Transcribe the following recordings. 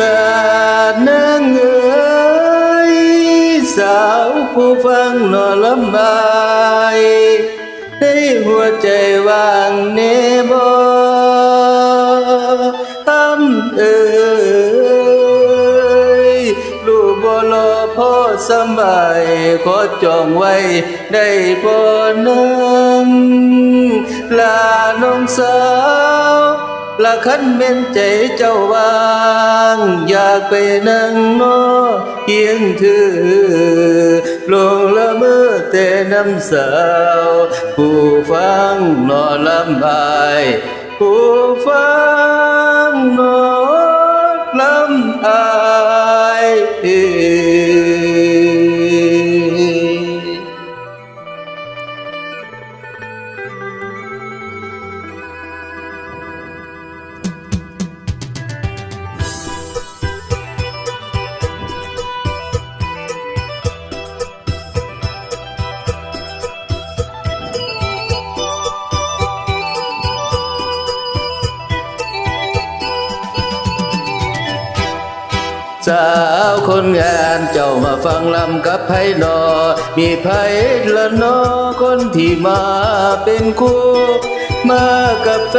ลานางเอ๋ยสาวผู้ฟังนอลำบายให้หัวใจว่างเนบอทำเอ๋ยลูกบ่รอพ่อสบายขอจองไว้ได้บ่นังลาน้องสาว ละคันเม่นใจเจ้าวาง อยากไปนั่งนอเคียงเธอลงละเมื่อแต่น้ำสาว ผู้ฟังนอนลำบาย ผู้ฟัง สาวคนงานเจ้ามาฟังลำกับไพนอ มีไพละนอคนที่มาเป็นคู่มากับแฟ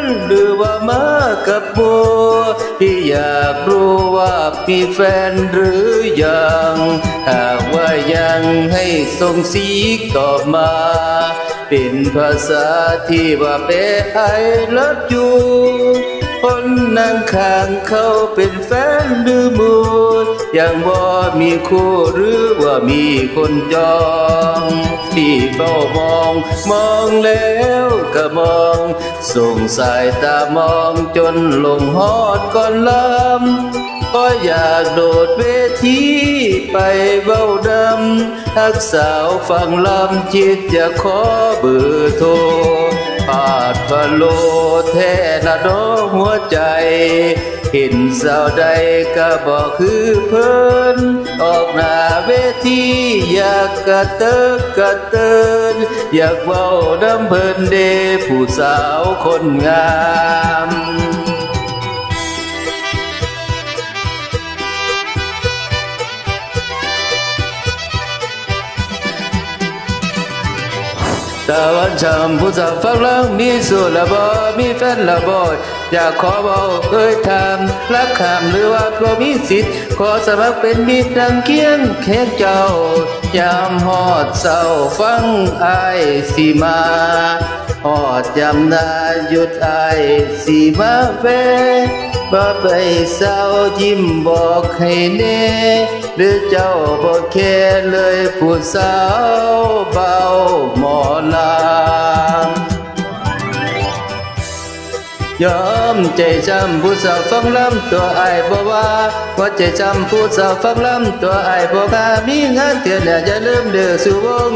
นหรือว่ามากับบัวพี่อยากรู้ว่ามีแฟนหรือยังหากว่ายังให้ส่งสีตอบมา เป็นภาษาที่ว่าเป็นไอลับอยู่ คนนั่งข้างเขาเป็นแฟนหรือมูดยังบ่ามีคู่หรือว่ามีคนจองที่เฝ้ามอง มองแล้วก็มองส่งสายตามองจนลงฮอดก่อนลำก็อยากโดดเวทีไปเบ้าดำทักสาวฟังลำจิตจะขอเบอร์โทร ปาดพะโลแท้ละดอหัวใจ เห็นสาวใดก็บอกคือเพิ่นออกหน้าเวทีอยากกระเติกกระเตินอยากเว้าดำเพิ่นเดผู้สาวคนงาม ตะวันชำผู้สาวฟังล้วมีสูตรละบอมีแฟนละบออยากขอบอกเอ่ยถามรักคำหรือว่าพรมีสิทธิ์ ขอสมัครเป็นมิตรดังเคียงแค่เจ้ายามหอดเศร้าฟังไอสีมาหอดยามนาหยุดไอสีมาเฟบ่ไปเศร้ายิ้มบอกให้แน่หรือเจ้าบ่แค่เลยผู้สาวเบาหมอล ยอมใจจำผู้สาวฟังลำตัวไอ้ายบ่ว่าว่าใจจำผู้สาวฟังลำตัวไอ้บ่กล้ามีงานเถื่อนเนี่ยอย่าลืมเด้อสู่วง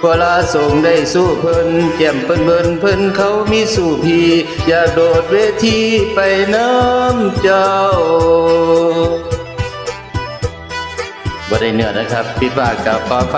เวลาส่งได้สู้เพิ่นแก้มเพิ่นเบิ่นเพิ่นเขามีสู้พี่อย่าโดดเวทีไปน้ำเจ้าบ่ได้เนื้อนะครับพิดว่ากับขอไฟ